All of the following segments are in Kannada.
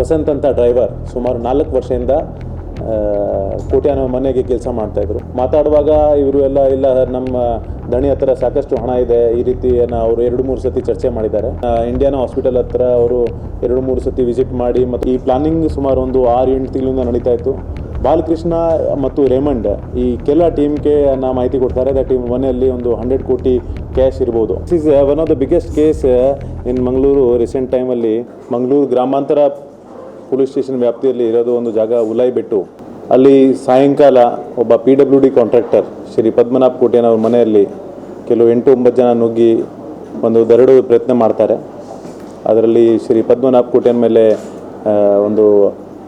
ವಸಂತ್ ಅಂತ ಡ್ರೈವರ್ ಸುಮಾರು ನಾಲ್ಕು ವರ್ಷದಿಂದ ಕೋಟ್ಯಾನ ಮನೆಗೆ ಕೆಲಸ ಮಾಡ್ತಾಯಿದ್ರು ಮಾತಾಡುವಾಗ ಇವರು ಎಲ್ಲ, ಇಲ್ಲ ನಮ್ಮ ದಣಿ ಹತ್ರ ಸಾಕಷ್ಟು ಹಣ ಇದೆ, ಈ ರೀತಿ ಅವರು ಎರಡು ಮೂರು ಸತಿ ಚರ್ಚೆ ಮಾಡಿದ್ದಾರೆ. ಇಂಡಿಯಾನ ಹಾಸ್ಪಿಟಲ್ ಹತ್ರ ಅವರು ಎರಡು ಮೂರು ಸತಿ ವಿಸಿಟ್ ಮಾಡಿ, ಮತ್ತು ಈ ಪ್ಲಾನಿಂಗ್ ಸುಮಾರು ಒಂದು ಆರು ಎಂಟು ತಿಂಗಳಿಂದ ನಡೀತಾ ಇತ್ತು. ಬಾಲಕೃಷ್ಣ ಮತ್ತು ರೇಮಂಡ್ ಈ ಕೆಲ ಟೀಮ್ಗೆ ನಾ ಮಾಹಿತಿ ಕೊಡ್ತಾರೆ ದಟ್ ಟೀಮ್ ಮನೆಯಲ್ಲಿ ಒಂದು ಹಂಡ್ರೆಡ್ ಕೋಟಿ ಕ್ಯಾಶ್ ಇರ್ಬೋದು. This is one of the biggest case in Mangaluru recent ಟೈಮಲ್ಲಿ ಮಂಗಳೂರು ಗ್ರಾಮಾಂತರ ಪೊಲೀಸ್ ಸ್ಟೇಷನ್ ವ್ಯಾಪ್ತಿಯಲ್ಲಿ ಇರೋದು ಒಂದು ಜಾಗ ಉಲಾಯಿಬೆಟ್ಟು ಅಲ್ಲಿ ಸಾಯಂಕಾಲ ಒಬ್ಬ P W D contractor Shri Padmanabh ಕೋಟೆನವ್ರ ಮನೆಯಲ್ಲಿ ಕೆಲವು ಎಂಟು ಒಂಬತ್ತು ಜನ ನುಗ್ಗಿ ಒಂದು ದರಡು ಪ್ರಯತ್ನ ಮಾಡ್ತಾರೆ. ಅದರಲ್ಲಿ ಶ್ರೀ ಪದ್ಮನಾಭ್ ಕೋಟೆನ ಮೇಲೆ ಒಂದು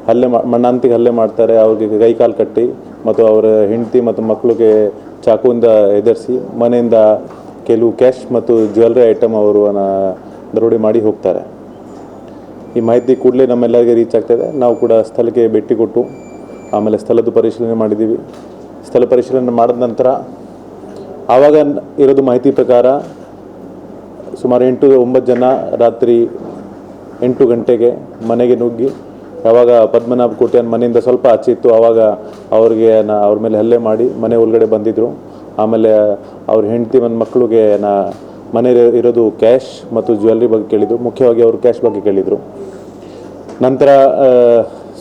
ಹಲ್ಲೆ ಮಣ್ಣಾಂತಿಗೆ ಹಲ್ಲೆ ಮಾಡ್ತಾರೆ. ಅವ್ರಿಗೆ ಕೈ ಕಾಲು ಕಟ್ಟಿ ಮತ್ತು ಅವರ ಹೆಂಡತಿ ಮತ್ತು ಮಕ್ಕಳಿಗೆ ಚಾಕುವಿಂದ ಎದುರಿಸಿ ಮನೆಯಿಂದ ಕೆಲವು ಕ್ಯಾಶ್ ಮತ್ತು ಜ್ಯುವೆಲ್ರಿ ಐಟಮ್ ಅವರು ದರೋಡೆ ಮಾಡಿ ಹೋಗ್ತಾರೆ. ಈ ಮಾಹಿತಿ ಕೂಡಲೇ ನಮ್ಮೆಲ್ಲರಿಗೆ ರೀಚ್ ಆಗ್ತಾಯಿದೆ ನಾವು ಕೂಡ ಸ್ಥಳಕ್ಕೆ ಭೇಟಿ ಕೊಟ್ಟು ಆಮೇಲೆ ಸ್ಥಳದ ಪರಿಶೀಲನೆ ಮಾಡಿದ್ದೀವಿ. ಸ್ಥಳ ಪರಿಶೀಲನೆ ಮಾಡಿದ ನಂತರ ಆವಾಗ ಇರೋದು ಮಾಹಿತಿ ಪ್ರಕಾರ ಸುಮಾರು ಎಂಟು ಒಂಬತ್ತು ಜನ ರಾತ್ರಿ ಎಂಟು ಗಂಟೆಗೆ ಮನೆಗೆ ನುಗ್ಗಿ ಯಾವಾಗ ಪದ್ಮನಾಭ ಕೋಟೆಯನ್ ಮನೆಯಿಂದ ಸ್ವಲ್ಪ ಆಚೆ ಇತ್ತು, ಆವಾಗ ಅವ್ರಿಗೆ ನಾ ಅವ್ರ ಮೇಲೆ ಹಲ್ಲೆ ಮಾಡಿ ಮನೆ ಒಳಗಡೆ ಬಂದಿದ್ದರು ಆಮೇಲೆ ಅವ್ರ ಹೆಂಡತಿ ಒಂದು ಮಕ್ಕಳಿಗೆ ನಾ ಮನೆ ಇರೋದು ಕ್ಯಾಶ್ ಮತ್ತು ಜ್ಯುವೆಲ್ರಿ ಬಗ್ಗೆ ಕೇಳಿದರು. ಮುಖ್ಯವಾಗಿ ಅವರು ಕ್ಯಾಶ್ ಬಗ್ಗೆ ಕೇಳಿದರು. ನಂತರ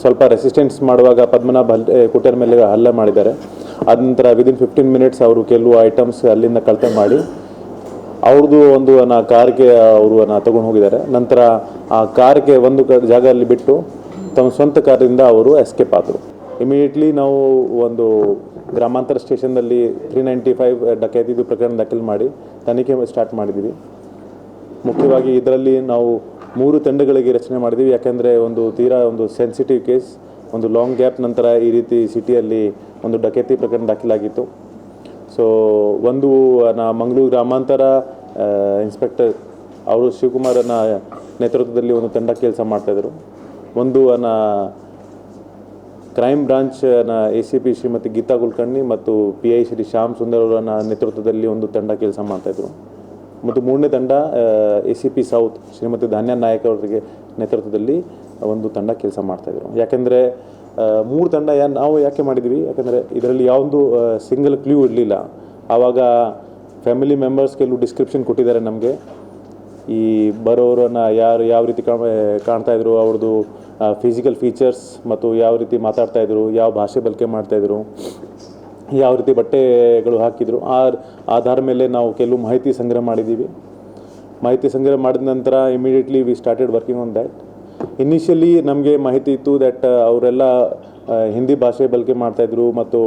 ಸ್ವಲ್ಪ ರೆಸಿಸ್ಟೆನ್ಸ್ ಮಾಡುವಾಗ ಪದ್ಮನಾಭ ಹಲ್ ಕುಟೇರ್ ಮೇಲೆ ಹಲ್ಲೆ ಮಾಡಿದ್ದಾರೆ. ಆದ ನಂತರ ವಿದಿನ್ ಫಿಫ್ಟೀನ್ ಮಿನಿಟ್ಸ್ ಅವರು ಕೆಲವು ಐಟಮ್ಸ್ ಅಲ್ಲಿಂದ ಕಳತೆ ಮಾಡಿ ಅವ್ರದ್ದು ಒಂದು ನಾ ಕಾರ್ಗೆ ಅವರು ನಾ ತಗೊಂಡು ಹೋಗಿದ್ದಾರೆ. ನಂತರ ಆ ಕಾರ್ಗೆ ಒಂದು ಜಾಗದಲ್ಲಿ ಬಿಟ್ಟು ತಮ್ಮ ಸ್ವಂತ ಕಾರಿಂದ ಅವರು ಎಸ್ಕೇಪ್ ಆದರು. ಇಮಿಡಿಯೇಟ್ಲಿ ನಾವು ಒಂದು ಗ್ರಾಮಾಂತರ ಸ್ಟೇಷನ್ನಲ್ಲಿ ತ್ರೀ ನೈಂಟಿ ಫೈವ್ ಡಕೈತಿದು ಪ್ರಕರಣ ದಾಖಲು ಮಾಡಿ ತನಿಖೆ ಸ್ಟಾರ್ಟ್ ಮಾಡಿದ್ದೀವಿ. ಮುಖ್ಯವಾಗಿ ಇದರಲ್ಲಿ ನಾವು ಮೂರು ತಂಡಗಳಿಗೆ ರಚನೆ ಮಾಡಿದ್ದೀವಿ. ಯಾಕೆಂದರೆ ಒಂದು ತೀರಾ ಒಂದು ಸೆನ್ಸಿಟಿವ್ ಕೇಸ್ ಒಂದು ಲಾಂಗ್ ಗ್ಯಾಪ್ ನಂತರ ಈ ರೀತಿ ಸಿಟಿಯಲ್ಲಿ ಒಂದು ಡಕೈತಿ ಪ್ರಕರಣ ದಾಖಲಾಗಿತ್ತು. ಸೊ ಒಂದು, ನಾ ಮಂಗಳೂರು ಗ್ರಾಮಾಂತರ ಇನ್ಸ್ಪೆಕ್ಟರ್ ಅವರು ಶಿವಕುಮಾರನ ನೇತೃತ್ವದಲ್ಲಿ ಒಂದು ತಂಡ ಕೆಲಸ ಮಾಡ್ತಾಯಿದ್ರು ಒಂದು ಅನ್ನ crime ಬ್ರಾಂಚ್ನ A C P Shrimati Geeta Kulkarni ಮತ್ತು ಪಿ ಐ ಶ್ರೀ ಶ್ಯಾಮ್ ಸುಂದರ್ ಅವರ ನೇತೃತ್ವದಲ್ಲಿ ಒಂದು ತಂಡ ಕೆಲಸ ಮಾಡ್ತಾಯಿದ್ರು. ಮತ್ತು ಮೂರನೇ ತಂಡ A C P south Shrimati Dhanya Nayak ಅವರಿಗೆ ನೇತೃತ್ವದಲ್ಲಿ ಒಂದು ತಂಡ ಕೆಲಸ ಮಾಡ್ತಾಯಿದ್ರು. ಯಾಕೆಂದರೆ ಮೂರು ತಂಡ ಯಾ, ನಾವು ಯಾಕೆ ಮಾಡಿದ್ವಿ? ಯಾಕೆಂದರೆ ಇದರಲ್ಲಿ ಯಾವೊಂದು ಸಿಂಗಲ್ ಕ್ಲೂ ಇರಲಿಲ್ಲ. ಆವಾಗ ಫ್ಯಾಮಿಲಿ ಮೆಂಬರ್ಸ್ ಕೆಲವು ಡಿಸ್ಕ್ರಿಪ್ಷನ್ ಕೊಟ್ಟಿದ್ದಾರೆ ನಮಗೆ. ಈ ಬರೋರನ್ನು ಯಾರು, ಯಾವ ರೀತಿ ಕಾಣ್ ಕಾಣ್ತಾ ಇದ್ರು ಅವ್ರದ್ದು ಫಿಸಿಕಲ್ ಫೀಚರ್ಸ್ ಮತ್ತು ಯಾವ ರೀತಿ ಮಾತಾಡ್ತಾ ಇದ್ರು, ಯಾವ ಭಾಷೆ ಬಳಕೆ ಮಾಡ್ತಾಯಿದ್ರು ಯಾವ ರೀತಿ ಬಟ್ಟೆಗಳು ಹಾಕಿದ್ರು, ಆ ಆಧಾರ ಮೇಲೆ ನಾವು ಕೆಲವು ಮಾಹಿತಿ ಸಂಗ್ರಹ ಮಾಡಿದ್ದೀವಿ ಮಾಹಿತಿ ಸಂಗ್ರಹ ಮಾಡಿದ ನಂತರ immediately we started working on that initially ನಮಗೆ ಮಾಹಿತಿ ಇತ್ತು ದ್ಯಾಟ್ ಅವರೆಲ್ಲ ಹಿಂದಿ ಭಾಷೆ ಬಳಕೆ ಮಾಡ್ತಾಯಿದ್ರು ಮತ್ತು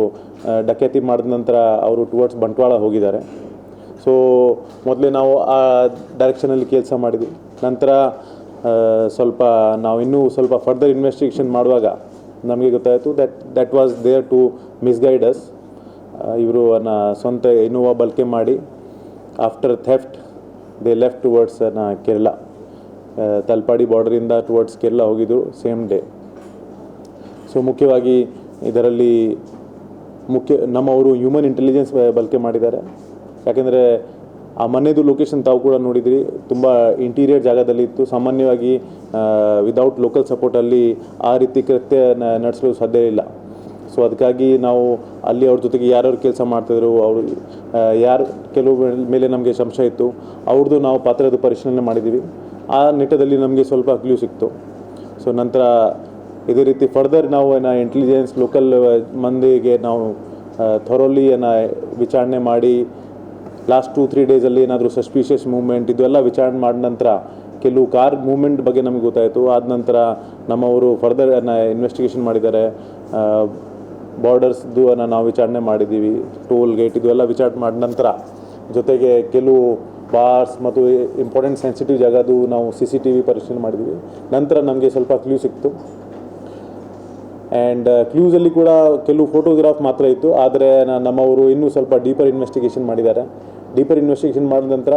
ಡಕ್ಯಾತಿ ಮಾಡಿದ ನಂತರ ಅವರು ಟುವರ್ಡ್ಸ್ ಬಂಟ್ವಾಳ ಹೋಗಿದ್ದಾರೆ. ಸೊ ಮೊದಲೇ ನಾವು ಆ ಡೈರೆಕ್ಷನಲ್ಲಿ ಕೆಲಸ ಮಾಡಿದ್ವಿ. ನಂತರ ಸ್ವಲ್ಪ ನಾವು ಇನ್ನೂ ಸ್ವಲ್ಪ ಫರ್ದರ್ ಇನ್ವೆಸ್ಟಿಗೇಷನ್ ಮಾಡುವಾಗ ನಮಗೆ ಗೊತ್ತಾಯಿತು that that was there to misguide us ಇವರು ಅನ್ನ ಸ್ವಂತ ಇನೋವಾ ಬಳಕೆ ಮಾಡಿ after theft they left towards ಅನ್ನ ಕೇರಳ ತಲ್ಪಾಡಿ ಬಾರ್ಡರಿಂದ ಟುವರ್ಡ್ಸ್ ಕೇರಳ ಹೋಗಿದ್ದರು ಸೇಮ್ ಡೇ ಸೊ ಮುಖ್ಯವಾಗಿ ಇದರಲ್ಲಿ ಮುಖ್ಯ ನಮ್ಮವರು ಹ್ಯೂಮನ್ ಇಂಟೆಲಿಜೆನ್ಸ್ ಬಳಕೆ ಮಾಡಿದ್ದಾರೆ. ಯಾಕೆಂದರೆ ಆ ಮನೆಯದು ಲೊಕೇಶನ್ ತಾವು ಕೂಡ ನೋಡಿದ್ರಿ. ತುಂಬ ಇಂಟೀರಿಯರ್ ಜಾಗದಲ್ಲಿ ಇತ್ತು. ಸಾಮಾನ್ಯವಾಗಿ ವಿದೌಟ್ ಲೋಕಲ್ ಸಪೋರ್ಟಲ್ಲಿ ಆ ರೀತಿ ಕೃತ್ಯ ನಡೆಸಲು ಸಾಧ್ಯ ಇಲ್ಲ. ಸೊ ಅದಕ್ಕಾಗಿ ನಾವು ಅಲ್ಲಿ ಅವ್ರ ಜೊತೆಗೆ ಯಾರ್ಯಾರು ಕೆಲಸ ಮಾಡ್ತಿದ್ರು, ಅವರು ಯಾರು, ಕೆಲವು ಮೇಲೆ ನಮಗೆ ಸಂಶಯ ಇತ್ತು. ಅವ್ರದ್ದು ನಾವು ಪಾತ್ರದ ಪರಿಶೀಲನೆ ಮಾಡಿದ್ದೀವಿ ಆ ನಿಟ್ಟದಲ್ಲಿ ನಮಗೆ ಸ್ವಲ್ಪ ಕ್ಲೂ ಸಿಕ್ತು. ಸೊ ನಂತರ ಇದೇ ರೀತಿ ಫರ್ದರ್ ನಾವು ಏನ ಇಂಟೆಲಿಜೆನ್ಸ್ ಲೋಕಲ್ ಮಂದಿಗೆ ನಾವು ಥೊರೋಲಿ ಏನ ವಿಚಾರಣೆ ಮಾಡಿ ಲಾಸ್ಟ್ ಟೂ ತ್ರೀ ಡೇಸಲ್ಲಿ ಏನಾದರೂ ಸಸ್ಪಿಷಿಯಸ್ ಮೂವ್ಮೆಂಟ್ ಇದೆಲ್ಲ ವಿಚಾರಣೆ ಮಾಡಿದ ನಂತರ ಕೆಲವು ಕಾರ್ ಮೂವ್ಮೆಂಟ್ ಬಗ್ಗೆ ನಮಗೆ ಗೊತ್ತಾಯಿತು. ಆದ ನಂತರ ನಮ್ಮವರು ಫರ್ದರ್ ಇನ್ವೆಸ್ಟಿಗೇಷನ್ ಮಾಡಿದ್ದಾರೆ. ಬಾರ್ಡರ್ಸ್ದು ನಾವು ವಿಚಾರಣೆ ಮಾಡಿದ್ದೀವಿ. ಟೋಲ್ ಗೇಟ್ ಇದು ಎಲ್ಲ ವಿಚಾರಣೆ ಮಾಡಿದ ನಂತರ ಜೊತೆಗೆ ಕೆಲವು ಬಾರ್ಸ್ ಮತ್ತು ಇಂಪಾರ್ಟೆಂಟ್ ಸೆನ್ಸಿಟಿವ್ ಜಾಗದು ನಾವು ಸಿ ಸಿ ಟಿ ವಿ ಪರಿಶೀಲನೆ ಮಾಡಿದ್ವಿ ನಂತರ ನಮಗೆ ಸ್ವಲ್ಪ ಕ್ಲೂ ಸಿಕ್ತು. ಆ್ಯಂಡ್ ಕ್ಲೂಸಲ್ಲಿ ಕೂಡ ಕೆಲವು ಫೋಟೋಗ್ರಾಫ್ ಮಾತ್ರ ಇತ್ತು. ಆದರೆ ನಮ್ಮವರು ಇನ್ನೂ ಸ್ವಲ್ಪ ಡೀಪರ್ ಇನ್ವೆಸ್ಟಿಗೇಷನ್ ಮಾಡಿದ್ದಾರೆ. ಡೀಪರ್ ಇನ್ವೆಸ್ಟಿಗೇಷನ್ ಮಾಡಿದ ನಂತರ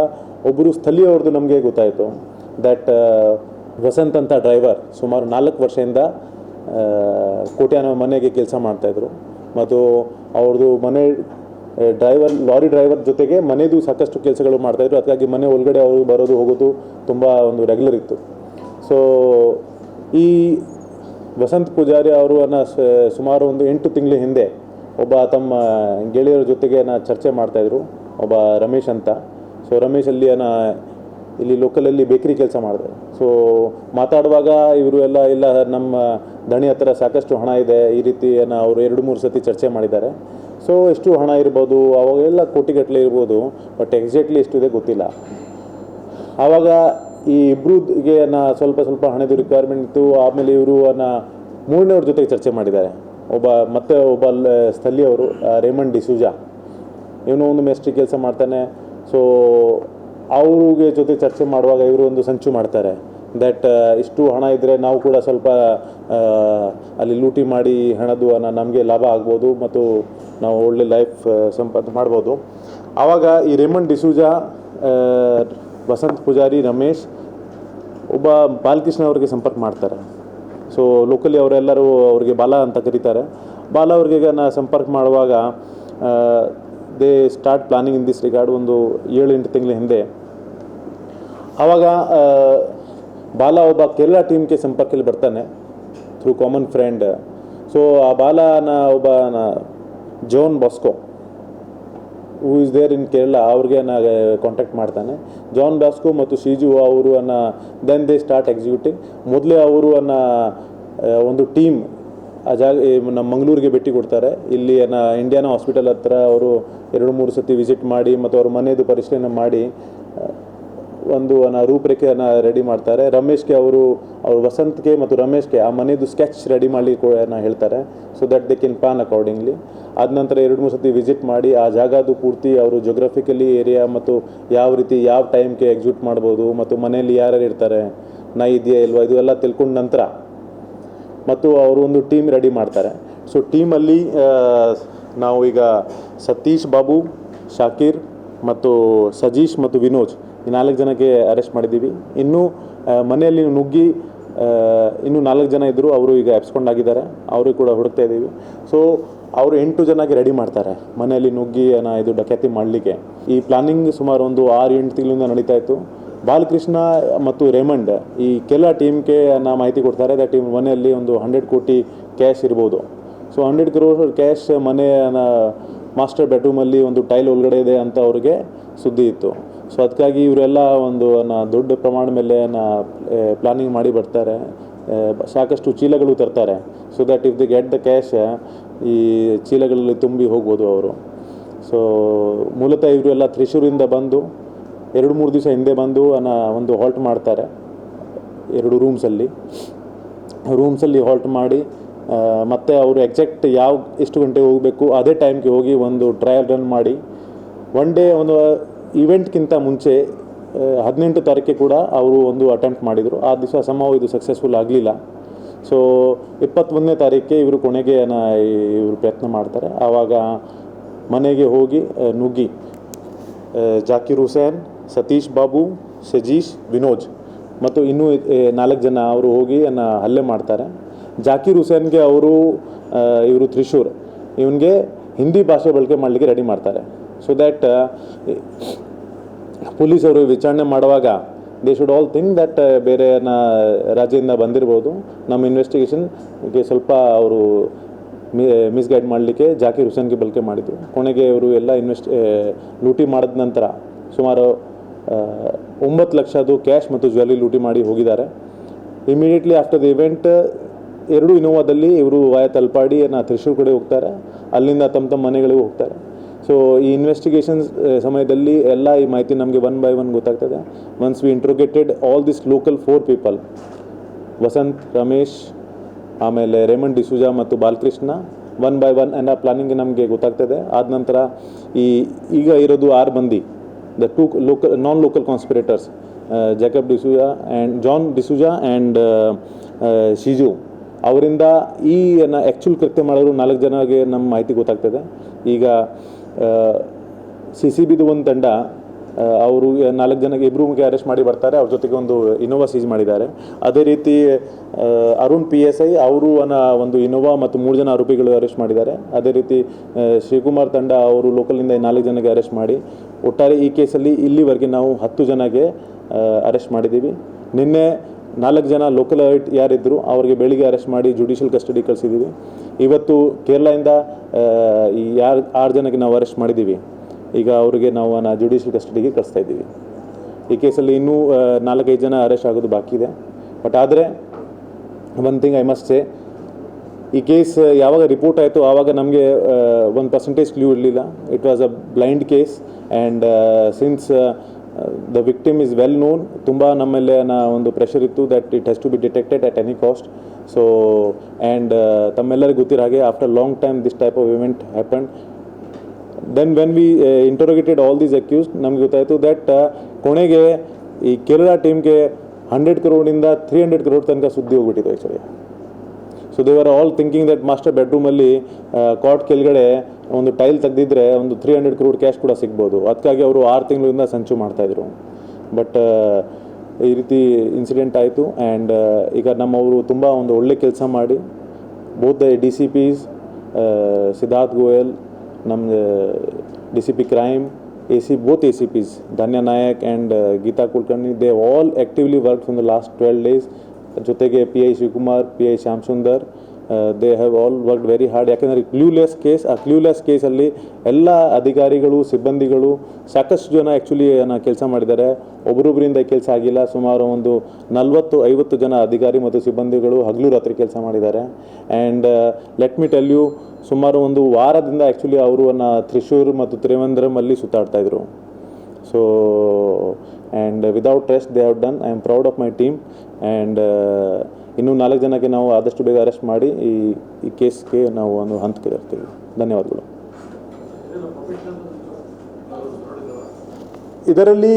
ಒಬ್ಬರು ಸ್ಥಳೀಯವ್ರದ್ದು ನಮಗೆ ಗೊತ್ತಾಯಿತು ದ್ಯಾಟ್ ವಸಂತ್ ಅಂತ ಡ್ರೈವರ್ ಸುಮಾರು ನಾಲ್ಕು ವರ್ಷದಿಂದ ಕೋಟ್ಯಾನ ಮನೆಗೆ ಕೆಲಸ ಮಾಡ್ತಾಯಿದ್ರು ಮತ್ತು ಅವ್ರದ್ದು ಮನೆ ಡ್ರೈವರ್ ಲಾರಿ ಡ್ರೈವರ್ ಜೊತೆಗೆ ಮನೆದು ಸಾಕಷ್ಟು ಕೆಲಸಗಳು ಮಾಡ್ತಾಯಿದ್ರು ಅದಕ್ಕಾಗಿ ಮನೆ ಒಳಗಡೆ ಅವರು ಬರೋದು, ಹೋಗೋದು ತುಂಬ ಒಂದು ರೆಗ್ಯುಲರ್ ಇತ್ತು. ಸೊ ಈ ವಸಂತ್ ಪೂಜಾರಿ ಅವರು ಅನ್ನ ಸುಮಾರು ಒಂದು ಎಂಟು ತಿಂಗಳ ಹಿಂದೆ ಒಬ್ಬ ತಮ್ಮ ಗೆಳೆಯರ ಜೊತೆಗೆ ನಾ ಚರ್ಚೆ ಮಾಡ್ತಾಯಿದ್ರು ಒಬ್ಬ ರಮೇಶ್ ಅಂತ. ಸೊ ರಮೇಶ್ ಅಲ್ಲಿ ಇಲ್ಲಿ ಲೋಕಲಲ್ಲಿ ಬೇಕರಿ ಕೆಲಸ ಮಾಡಿದೆ ಸೊ ಮಾತಾಡುವಾಗ ಇವರು ಎಲ್ಲ, ಇಲ್ಲ ನಮ್ಮ ದಣಿ ಹತ್ರ ಸಾಕಷ್ಟು ಹಣ ಇದೆ. ಈ ರೀತಿ ಏನೋ ಅವರು ಎರಡು ಮೂರು ಸತಿ ಚರ್ಚೆ ಮಾಡಿದ್ದಾರೆ. ಸೊ ಎಷ್ಟು ಹಣ ಇರ್ಬೋದು ಅವಾಗೆಲ್ಲ ಕೋಟಿಗಟ್ಟಲೆ ಇರ್ಬೋದು ಬಟ್ ಎಕ್ಸಾಕ್ಟ್ಲಿ ಎಷ್ಟಿದೆ ಗೊತ್ತಿಲ್ಲ. ಆವಾಗ ಈ ಇಬ್ಬರಿಗೆ ಸ್ವಲ್ಪ ಸ್ವಲ್ಪ ಹಣದ ರಿಕ್ವೈರ್ಮೆಂಟ್ ಇತ್ತು. ಆಮೇಲೆ ಇವರು ಅನ್ನ ಮೂರನೇವ್ರ ಜೊತೆಗೆ ಚರ್ಚೆ ಮಾಡಿದ್ದಾರೆ. ಒಬ್ಬ, ಮತ್ತೆ ಒಬ್ಬ ಸ್ಥಳೀಯವರು ರೇಮಂಡ್ ಡಿಸೂಜಾ ಇವನು ಒಂದು ಮೇಸ್ಟ್ರಿ ಕೆಲಸ ಮಾಡ್ತಾನೆ. ಸೊ ಅವ್ರಿಗೆ ಜೊತೆ ಚರ್ಚೆ ಮಾಡುವಾಗ ಇವರು ಒಂದು ಸಂಚು ಮಾಡ್ತಾರೆ. ದಟ್ ಇಷ್ಟು ಹಣ ಇದ್ದರೆ ನಾವು ಕೂಡ ಸ್ವಲ್ಪ ಅಲ್ಲಿ ಲೂಟಿ ಮಾಡಿ ಹಣದ್ದು ನಮಗೆ ಲಾಭ ಆಗ್ಬೋದು ಮತ್ತು ನಾವು ಒಳ್ಳೆ ಲೈಫ್ ಸಂಪಾದನೆ ಮಾಡ್ಬೋದು. ಆವಾಗ ಈ ರೇಮಂಡ್ ಡಿಸೂಜಾ ವಸಂತ್ ಪೂಜಾರಿ ರಮೇಶ್ ಒಬ್ಬ ಬಾಲಕೃಷ್ಣ ಅವರಿಗೆ ಸಂಪರ್ಕ ಮಾಡ್ತಾರೆ. ಸೊ ಲೋಕಲಿ ಅವರೆಲ್ಲರೂ ಅವ್ರಿಗೆ ಬಾಲ ಅಂತ ಕರೀತಾರೆ. ಬಾಲ ಅವ್ರಿಗೆ ಸಂಪರ್ಕ ಮಾಡುವಾಗ they start planning in this regard ಒಂದು ಏಳು, ಎಂಟು ತಿಂಗಳ ಹಿಂದೆ. ಆವಾಗ ಬಾಲ ಒಬ್ಬ ಕೇರಳ ಟೀಮ್ಗೆ ಸಂಪರ್ಕದಲ್ಲಿ ಬರ್ತಾನೆ ಥ್ರೂ ಕಾಮನ್ ಫ್ರೆಂಡ್ ಸೊ ಆ ಬಾಲನ ಒಬ್ಬ John Bosco who is there in Kerala ಅವ್ರಿಗೆ ನಾ ಕಾಂಟ್ಯಾಕ್ಟ್ ಮಾಡ್ತಾನೆ. ಜಾನ್ ಬಾಸ್ಕೋ ಮತ್ತು ಶಿಜು ಅವರು ಅನ್ನ ದೆನ್ ದೇ ಸ್ಟಾರ್ಟ್ ಎಕ್ಸಿಕ್ಯೂಟಿಂಗ್ ಮೊದಲೇ ಅವರು ಅನ್ನ ಒಂದು ಟೀಮ್ ಆ ಜಾಗ ನಮ್ಮ ಮಂಗಳೂರಿಗೆ ಭೇಟಿ ಕೊಡ್ತಾರೆ. ಇಲ್ಲಿ ನ ಇಂಡಿಯಾನ ಹಾಸ್ಪಿಟಲ್ ಹತ್ರ ಅವರು ಎರಡು ಮೂರು ಸತಿ ವಿಸಿಟ್ ಮಾಡಿ ಮತ್ತು ಅವ್ರ ಮನೆಯದು ಪರಿಶೀಲನೆ ಮಾಡಿ ಒಂದು ರೂಪರೇಖೆಯನ್ನು ರೆಡಿ ಮಾಡ್ತಾರೆ. ರಮೇಶ್ಗೆ ಅವರು ಅವರು ವಸಂತ್ಗೆ ಮತ್ತು ರಮೇಶ್ಗೆ ಆ ಮನೆಯದು ಸ್ಕೆಚ್ ರೆಡಿ ಮಾಡಿ ಹೇಳ್ತಾರೆ. So that they can plan accordingly ಆದ ನಂತರ ಎರಡು ಮೂರು ಸತಿ ವಿಸಿಟ್ ಮಾಡಿ ಆ ಜಾಗದು ಪೂರ್ತಿ ಅವರು ಜೋಗ್ರಫಿಕಲಿ ಏರಿಯಾ ಮತ್ತು ಯಾವ ರೀತಿ ಯಾವ ಟೈಮ್ಗೆ ಎಕ್ಸಿಕ್ಯೂಟ್ ಮಾಡ್ಬೋದು ಮತ್ತು ಮನೆಯಲ್ಲಿ ಯಾರ್ಯಾರು ಇರ್ತಾರೆ ನಾ ಇದೆಯಾ ಇಲ್ವಾ, ಇದು ಎಲ್ಲ ತಿಳ್ಕೊಂಡ ನಂತರ ಮತ್ತು ಅವರು ಒಂದು ಟೀಮ್ ರೆಡಿ ಮಾಡ್ತಾರೆ. ಸೊ ಟೀಮಲ್ಲಿ ನಾವು ಈಗ ಸತೀಶ್ ಬಾಬು, ಶಾಕೀರ್ ಮತ್ತು ಸಜೀಶ್ ಮತ್ತು ವಿನೋಜ್ ಈ ನಾಲ್ಕು ಜನಕ್ಕೆ ಅರೆಸ್ಟ್ ಮಾಡಿದ್ದೀವಿ. ಇನ್ನೂ ಮನೆಯಲ್ಲಿ ನುಗ್ಗಿ ಇನ್ನೂ ನಾಲ್ಕು ಜನ ಇದ್ದರು ಅವರು ಈಗ ಎಬ್ಸ್ಕೊಂಡಾಗಿದ್ದಾರೆ ಅವರು ಕೂಡ ಹುಡುಕ್ತಾ ಇದ್ದೀವಿ. ಸೊ ಅವರು ಎಂಟು ಜನಕ್ಕೆ ರೆಡಿ ಮಾಡ್ತಾರೆ ಮನೆಯಲ್ಲಿ ನುಗ್ಗಿ ಏನೋ ಇದು ಡಕ್ಯಾತಿ ಮಾಡಲಿಕ್ಕೆ. ಈ ಪ್ಲಾನಿಂಗ್ ಸುಮಾರು ಒಂದು ಆರು ಎಂಟು ತಿಂಗಳಿಂದ ನಡೀತಾ ಇತ್ತು. ಬಾಲಕೃಷ್ಣ ಮತ್ತು ರೇಮಂಡ್ ಈ ಕೆಲ ಟೀಮ್ಗೆ ನಾ ಮಾಹಿತಿ ಕೊಡ್ತಾರೆ. ದಟ್ ಟೀಮ್ ಮನೆಯಲ್ಲಿ ಒಂದು ಹಂಡ್ರೆಡ್ ಕೋಟಿ ಕ್ಯಾಶ್ ಇರ್ಬೋದು. ಸೊ, ಹಂಡ್ರೆಡ್ ಕ್ರೋರ್ ಕ್ಯಾಶ್ ಮನೆಯ ಮಾಸ್ಟರ್ ಬೆಡ್ರೂಮಲ್ಲಿ ಒಂದು ಟೈಲ್ ಒಳಗಡೆ ಇದೆ ಅಂತ ಅವ್ರಿಗೆ ಸುದ್ದಿ ಇತ್ತು. ಸೊ, ಅದಕ್ಕಾಗಿ ಇವರೆಲ್ಲ ಒಂದು ದೊಡ್ಡ ಪ್ರಮಾಣ ಮೇಲೆ ಪ್ಲಾನಿಂಗ್ ಮಾಡಿ ಬರ್ತಾರೆ. ಸಾಕಷ್ಟು ಚೀಲಗಳು ತರ್ತಾರೆ. So that if they get the cash ಈ ಚೀಲಗಳಲ್ಲಿ ತುಂಬಿ ಹೋಗ್ಬೋದು ಅವರು. ಸೊ ಮೂಲತಃ ಇವರು ಎಲ್ಲ ತ್ರಿಶೂರಿಂದ ಬಂದು ಎರಡು ಮೂರು ದಿವಸ ಹಿಂದೆ ಬಂದು ಅನ್ನ ಒಂದು ಹಾಲ್ಟ್ ಮಾಡ್ತಾರೆ. ಎರಡು ರೂಮ್ಸಲ್ಲಿ ರೂಮ್ಸಲ್ಲಿ ಹಾಲ್ಟ್ ಮಾಡಿ ಮತ್ತೆ ಅವರು ಎಕ್ಸಾಕ್ಟ್ ಯಾವ, ಎಷ್ಟು ಗಂಟೆಗೆ ಹೋಗಬೇಕು, ಅದೇ ಟೈಮ್ಗೆ ಹೋಗಿ ಒಂದು ಟ್ರಯಲ್ ರನ್ ಮಾಡಿ. ಒನ್ ಡೇ ಒಂದು ಇವೆಂಟ್ಗಿಂತ ಮುಂಚೆ ಹದಿನೆಂಟು ತಾರೀಕಿಗೆ ಕೂಡ ಅವರು ಒಂದು ಅಟೆಂಪ್ಟ್ ಮಾಡಿದರು. ಆ ದಿವಸ ಸಮವ ಇದು ಸಕ್ಸಸ್ಫುಲ್ ಆಗಲಿಲ್ಲ. ಸೊ ಇಪ್ಪತ್ತೊಂದನೇ ತಾರೀಕಿಗೆ ಇವರು ಕೊನೆಗೆ ಇವರು ಪ್ರಯತ್ನ ಮಾಡ್ತಾರೆ. ಆವಾಗ ಮನೆಗೆ ಹೋಗಿ ನುಗ್ಗಿ ಜಾಕಿರ್ ಹುಸೇನ್ ಸತೀಶ್ ಬಾಬು, ಸಜೀಶ್, ವಿನೋಜ್ ಮತ್ತು ಇನ್ನೂ ನಾಲ್ಕು ಜನ ಅವರು ಹೋಗಿ ಅನ್ನ ಹಲ್ಲೆ ಮಾಡ್ತಾರೆ. ಜಾಕಿರ್ ಹುಸೇನ್ಗೆ ಅವರು ಇವರು ತ್ರಿಶೂರ್. ಇವನಿಗೆ ಹಿಂದಿ ಭಾಷೆ ಬಳಕೆ ಮಾಡಲಿಕ್ಕೆ ರೆಡಿ ಮಾಡ್ತಾರೆ. ಸೊ ದ್ಯಾಟ್ ಪೊಲೀಸವರು ವಿಚಾರಣೆ ಮಾಡುವಾಗ they should all think that ಬೇರೆ ರಾಜ್ಯದಿಂದ ಬಂದಿರ್ಬೋದು. ನಮ್ಮ ಇನ್ವೆಸ್ಟಿಗೇಷನ್ಗೆ ಸ್ವಲ್ಪ ಅವರು ಮಿಸ್ಗೈಡ್ ಮಾಡಲಿಕ್ಕೆ ಜಾಕಿರ್ ಹುಸೇನ್ಗೆ ಬಳಕೆ ಮಾಡಿದರು. ಕೊನೆಗೆ ಇವರು ಎಲ್ಲ ಇನ್ವೆಸ್ಟ್ ಲೂಟಿ ಮಾಡಿದ ನಂತರ ಸುಮಾರು ಒಂಬತ್ತು ಲಕ್ಷದು ಕ್ಯಾಶ್ ಮತ್ತು ಜ್ಯುವೆಲ್ಲರಿ ಲೂಟಿ ಮಾಡಿ ಹೋಗಿದ್ದಾರೆ. ಇಮಿಡಿಯೇಟ್ಲಿ ಆಫ್ಟರ್ ದ ಇವೆಂಟ್ ಎರಡು ಇನೋವಾದಲ್ಲಿ ಇವರು ವಾಯ ತಲ್ಪಾಡಿ ನಾ ತ್ರಿಶೂರ್ ಕಡೆ ಹೋಗ್ತಾರೆ. ಅಲ್ಲಿಂದ ತಮ್ಮ ತಮ್ಮ ಮನೆಗಳಿಗೆ ಹೋಗ್ತಾರೆ. ಸೊ ಈ ಇನ್ವೆಸ್ಟಿಗೇಷನ್ ಸಮಯದಲ್ಲಿ ಎಲ್ಲ ಈ ಮಾಹಿತಿ ನಮಗೆ ಒನ್ ಬೈ ಒನ್ ಗೊತ್ತಾಗ್ತದೆ. Once we interrogated all this local four people Vasanth Ramesh ಆಮೇಲೆ ರೇಮಂಡ್ ಡಿಸೂಜಾ ಮತ್ತು ಬಾಲಕೃಷ್ಣ ಒನ್ ಬೈ ಒನ್ ಎಲ್ಲ ಪ್ಲಾನಿಂಗ್ ನಮಗೆ ಗೊತ್ತಾಗ್ತದೆ. ಆದ ನಂತರ ಈ ಈಗ ಇರೋದು ಆರು ಮಂದಿ the two local non local conspirators and D'Souza and John D'Souza and Shiju. ಅವರಿಂದ ಈ ಆ್ಯಕ್ಚುಲ್ ಕೃತ್ಯ ಮಾಡೋರು ನಾಲ್ಕು ಜನಗೆ ನಮ್ಮ ಮಾಹಿತಿ ಗೊತ್ತಾಗ್ತದೆ. ಈಗ ಸಿ ಸಿ ಬಿದು ಒಂದು ತಂಡ ಅವರು ನಾಲ್ಕು ಜನಕ್ಕೆ ಇಬ್ಬರಿಗೆ ಅರೆಸ್ಟ್ ಮಾಡಿ ಬರ್ತಾರೆ. ಅವ್ರ ಜೊತೆಗೆ ಒಂದು ಇನೋವಾ ಸೀಸ್ ಮಾಡಿದ್ದಾರೆ. ಅದೇ ರೀತಿ ಅರುಣ್ ಪಿ ಎಸ್ ಐ ಅವರು ಒಂದು ಇನೋವಾ ಮತ್ತು ಮೂರು ಜನ ಆರೋಪಿಗಳು ಅರೆಸ್ಟ್ ಮಾಡಿದ್ದಾರೆ. ಅದೇ ರೀತಿ ಶಿವಕುಮಾರ್ ತಂಡ ಅವರು ಲೋಕಲಿಂದ ನಾಲ್ಕು ಜನಕ್ಕೆ ಅರೆಸ್ಟ್ ಮಾಡಿ. ಒಟ್ಟಾರೆ ಈ ಕೇಸಲ್ಲಿ ಇಲ್ಲಿವರೆಗೆ ನಾವು ಹತ್ತು ಜನಗೆ ಅರೆಸ್ಟ್ ಮಾಡಿದ್ದೀವಿ. ನಿನ್ನೆ ನಾಲ್ಕು ಜನ ಲೋಕಲ್ ಐಟ್ ಯಾರಿದ್ದರು ಅವರಿಗೆ ಬೆಳಿಗ್ಗೆ ಅರೆಸ್ಟ್ ಮಾಡಿ ಜುಡಿಷಿಯಲ್ ಕಸ್ಟಡಿ ಕಳಿಸಿದ್ದೀವಿ. ಇವತ್ತು ಕೇರಳದಿಂದ ಈ ಯಾರು ಆರು ಜನಕ್ಕೆ ನಾವು ಅರೆಸ್ಟ್ ಮಾಡಿದ್ದೀವಿ. ಈಗ ಅವರಿಗೆ ನಾವು ಜುಡಿಷಿಯಲ್ ಕಸ್ಟಡಿಗೆ ಕಳಿಸ್ತಾ ಇದ್ದೀವಿ. ಈ ಕೇಸಲ್ಲಿ ಇನ್ನೂ ನಾಲ್ಕೈದು ಜನ ಅರೆಸ್ಟ್ ಆಗೋದು ಬಾಕಿ ಇದೆ. ಬಟ್ ಆದರೆ one thing I must say ಈ ಕೇಸ್ ಯಾವಾಗ ರಿಪೋರ್ಟ್ ಆಯಿತು ಆವಾಗ ನಮಗೆ ಒಂದು ಪರ್ಸೆಂಟೇಜ್ ಕ್ಲೂ ಇರಲಿಲ್ಲ. It was a blind case and since the victim is well known ತುಂಬ ನಮ್ಮಲ್ಲೇ ಒಂದು ಪ್ರೆಷರ್ ಇತ್ತು that it has to be detected at any cost so and ತಮ್ಮೆಲ್ಲರಿಗೂ ಗೊತ್ತಿರೋ ಹಾಗೆ after long time this type of event happen then when we interrogated all these accused ನಮ್ಗೆ ಗೊತ್ತಾಯಿತು ದಟ್ ಕೊನೆಗೆ ಈ ಕೇರಳ ಟೀಮ್ಗೆ ಹಂಡ್ರೆಡ್ ಕ್ರೋಡಿಂದ ತ್ರೀ ಹಂಡ್ರೆಡ್ ಕ್ರೋಡ್ ತನಕ ಸುದ್ದಿ ಹೋಗ್ಬಿಟ್ಟಿದೆ actually so they were all thinking that master ಬೆಡ್ರೂಮಲ್ಲಿ cot ಕೆಳಗಡೆ ಒಂದು ಟೈಲ್ ತೆಗೆದಿದ್ರೆ ಒಂದು ತ್ರೀ ಹಂಡ್ರೆಡ್ ಕ್ರೋಡ್ ಕ್ಯಾಶ್ ಕೂಡ ಸಿಗ್ಬೋದು. ಅದಕ್ಕಾಗಿ ಅವರು ಆರು ತಿಂಗಳಿಂದ ಸಂಚು ಮಾಡ್ತಾಯಿದ್ರು ಬಟ್ ಈ ರೀತಿ ಇನ್ಸಿಡೆಂಟ್ ಆಯಿತು ಆ್ಯಂಡ್ ಈಗ ನಮ್ಮವರು ತುಂಬ ಒಂದು ಒಳ್ಳೆ ಕೆಲಸ ಮಾಡಿ. Both the D C Ps Siddharth Goyal ನಮ್ಮ D C P crime A C both A C Ps Dhanya Nayak and Geetha Kulkarni they all actively work from the last twelve days ಜೊತೆಗೆ P I Shivakumar P I Shyam Sundar they have all work very hard ಯಾಕೆಂದರೆ ಕ್ಲೂಲೆಸ್ ಕೇಸ್ ಆ ಕ್ಲೂಲೆಸ್ ಕೇಸಲ್ಲಿ ಎಲ್ಲ ಅಧಿಕಾರಿಗಳು, ಸಿಬ್ಬಂದಿಗಳು ಸಾಕಷ್ಟು ಜನ ಆ್ಯಕ್ಚುಲಿ ಕೆಲಸ ಮಾಡಿದ್ದಾರೆ. ಒಬ್ಬರೊಬ್ಬರಿಂದ ಕೆಲಸ ಆಗಿಲ್ಲ. ಸುಮಾರು ಒಂದು ನಲವತ್ತು, ಐವತ್ತು ಜನ ಅಧಿಕಾರಿ ಮತ್ತು ಸಿಬ್ಬಂದಿಗಳು ಹಗಲು ರಾತ್ರಿ ಕೆಲಸ ಮಾಡಿದ್ದಾರೆ. And let me tell you ಸುಮಾರು ಒಂದು ವಾರದಿಂದ ಆ್ಯಕ್ಚುಲಿ ಅವರು ತ್ರಿಶೂರ್ ಮತ್ತು ತ್ರಿವೇಂದ್ರಮಲ್ಲಿ ಸುತ್ತಾಡ್ತಾ ಇದ್ರು. So and without rest they have done I am proud of my team and ಇನ್ನೂ ನಾಲ್ಕು ಜನಕ್ಕೆ ನಾವು ಆದಷ್ಟು ಬೇಗ ಅರೆಸ್ಟ್ ಮಾಡಿ ಈ ಈ ಕೇಸ್ಗೆ ನಾವು ಒಂದು ಹಂತಕ್ಕೆ ತರ್ತೀವಿ ಧನ್ಯವಾದಗಳು. ಇದರಲ್ಲಿ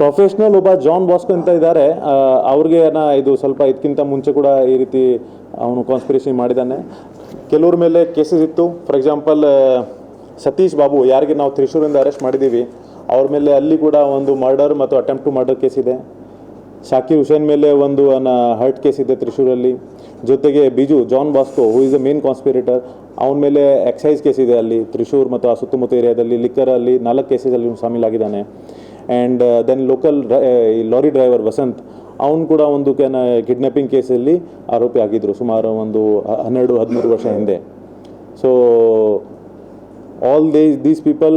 ಪ್ರೊಫೆಷ್ನಲ್ ಒಬ್ಬ ಜಾನ್ ಬಾಸ್ಕೋ ಅಂತ ಇದ್ದಾರೆ ಅವ್ರಿಗೆ ಇದು ಸ್ವಲ್ಪ ಇದಕ್ಕಿಂತ ಮುಂಚೆ ಕೂಡ ಈ ರೀತಿ ಅವನು ಕಾನ್ಸ್ಪಿರೇಷನ್ ಮಾಡಿದ್ದಾನೆ. ಕೆಲವ್ರ ಮೇಲೆ ಕೇಸಸ್ ಇತ್ತು. ಫಾರ್ ಎಕ್ಸಾಂಪಲ್ ಸತೀಶ್ ಬಾಬು, ಯಾರಿಗೆ ನಾವು ತ್ರಿಶೂರಿಂದ ಅರೆಸ್ಟ್ ಮಾಡಿದ್ದೀವಿ, ಅವ್ರ ಮೇಲೆ ಅಲ್ಲಿ ಕೂಡ ಒಂದು ಮರ್ಡರ್ ಮತ್ತು ಅಟೆಂಪ್ಟ್ ಟು ಮರ್ಡರ್ ಕೇಸ್ ಇದೆ. ಶಾಕಿರ್ ಹುಸೇನ್ ಮೇಲೆ ಒಂದು ಹರ್ಟ್ ಕೇಸ್ ಇದೆ ತ್ರಿಶೂರಲ್ಲಿ. ಜೊತೆಗೆ Biju John Bosco who is the main conspirator ಅವನ ಮೇಲೆ ಎಕ್ಸೈಸ್ ಕೇಸ್ ಇದೆ ಅಲ್ಲಿ ತ್ರಿಶೂರ್ ಮತ್ತು ಆ ಸುತ್ತಮುತ್ತ ಏರಿಯಾದಲ್ಲಿ ಲಿಕ್ಕರಲ್ಲಿ ನಾಲ್ಕು ಕೇಸಲ್ಲಿ ಸಾಮೀಲಾಗಿದ್ದಾನೆ. ಆ್ಯಂಡ್ ದೆನ್ ಲೋಕಲ್ ಈ ಲಾರಿ ಡ್ರೈವರ್ ವಸಂತ್ ಅವನು ಕೂಡ ಒಂದು ಕಿಡ್ನಾಪಿಂಗ್ ಕೇಸಲ್ಲಿ ಆರೋಪಿ ಆಗಿದ್ದರು ಸುಮಾರು ಒಂದು ಹನ್ನೆರಡು ಹದಿಮೂರು ವರ್ಷ ಹಿಂದೆ. So all these these people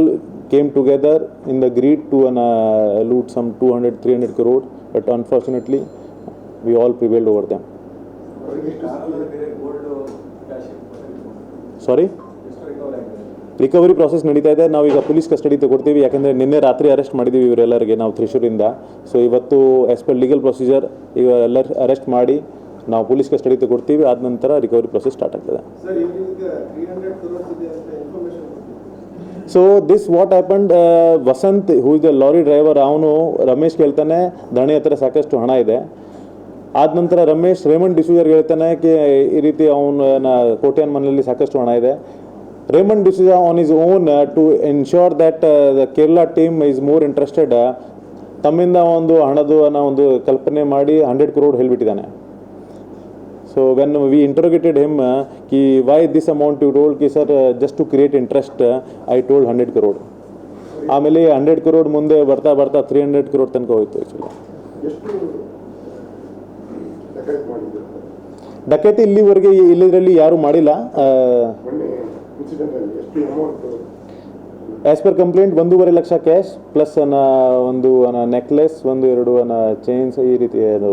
came together in the greed to an, uh, loot some 200 300 crore. But unfortunately, we all prevailed over them. Sorry recovery process ನಡೀತಾ ಇದೆ. ನಾವು ಈಗ ಪೊಲೀಸ್ ಕಸ್ಟಡಿ ತಗೊಡ್ತೀವಿ. ಯಾಕಂದರೆ ನಿನ್ನೆ ರಾತ್ರಿ ಅರೆಸ್ಟ್ ಮಾಡಿದ್ದೀವಿ ಇವರೆಲ್ಲರಿಗೆ ನಾವು ತ್ರಿಶೂರಿಂದ. ಸೊ ಇವತ್ತು ಆ್ಯಸ್ ಪರ್ ಲೀಗಲ್ ಪ್ರೊಸೀಜರ್ ಎಲ್ಲರೂ ಅರೆಸ್ಟ್ ಮಾಡಿ ನಾವು ಪೊಲೀಸ್ ಕಸ್ಟಡಿ ತಗೊಡ್ತೀವಿ. ಆದ ನಂತರ ರಿಕವರಿ ಪ್ರೊಸೆಸ್ ಸ್ಟಾರ್ಟ್ ಆಗ್ತದೆ ಸರ್ ಇವ್ರಿಗೆ ತ್ರೀ ಹಂಡ್ರೆಡ್ ಕ್ರೋರ್ಸ್ ಇದೆ ಅಂತ information so this what happened Vasanth who is the lorry driver ಅವನು ರಮೇಶ್ ಕೇಳ್ತಾನೆ ದಣಿ ಹತ್ರ ಸಾಕಷ್ಟು ಹಣ ಇದೆ. ಆದ ನಂತರ ರಮೇಶ್ ರೇಮಂಡ್ ಡಿಸೂಜರ್ಗೆ ಹೇಳ್ತಾನೆ ಕಿ, ಈ ರೀತಿ ಅವನ ಕೋಟ್ಯಾನ್ ಮನೆಯಲ್ಲಿ ಸಾಕಷ್ಟು ಹಣ ಇದೆ. Raymond D'Souza on is own to ensure that the Kerala team is more interested ತಮ್ಮಿಂದ ಒಂದು ಹಣದ ಒಂದು ಕಲ್ಪನೆ ಮಾಡಿ hundred crore ಹೇಳ್ಬಿಟ್ಟಿದ್ದಾನೆ. So when we ki why Ki why this amount you sir, Ki sir to create create interest I told hundred crore ಆಮೇಲೆ ಹಂಡ್ರೆಡ್ ಕ್ರೋಡ್ ಮುಂದೆ ಬರ್ತಾ ಬರ್ತಾ ತ್ರೀ ಹಂಡ್ರೆಡ್ ಕರೋಡ್ ತನಕ ಹೋಯ್ತು ಆ್ಯಕ್ಚುಲಿ ಡಕೈತಿ ಇಲ್ಲಿವರೆಗೆ ಇಲ್ಲಿದ್ರಲ್ಲಿ ಯಾರೂ ಮಾಡಿಲ್ಲ. ಆ್ಯಸ್ ಪರ್ ಕಂಪ್ಲೇಂಟ್ ಒಂದೂವರೆ ಲಕ್ಷ ಕ್ಯಾಶ್ ಪ್ಲಸ್ ಅನ್ನ ಒಂದು ನೆಕ್ಲೆಸ್ ಒಂದು ಎರಡು ಅನ್ನ ಚೈನ್ಸ್ ಈ ರೀತಿ ಅದು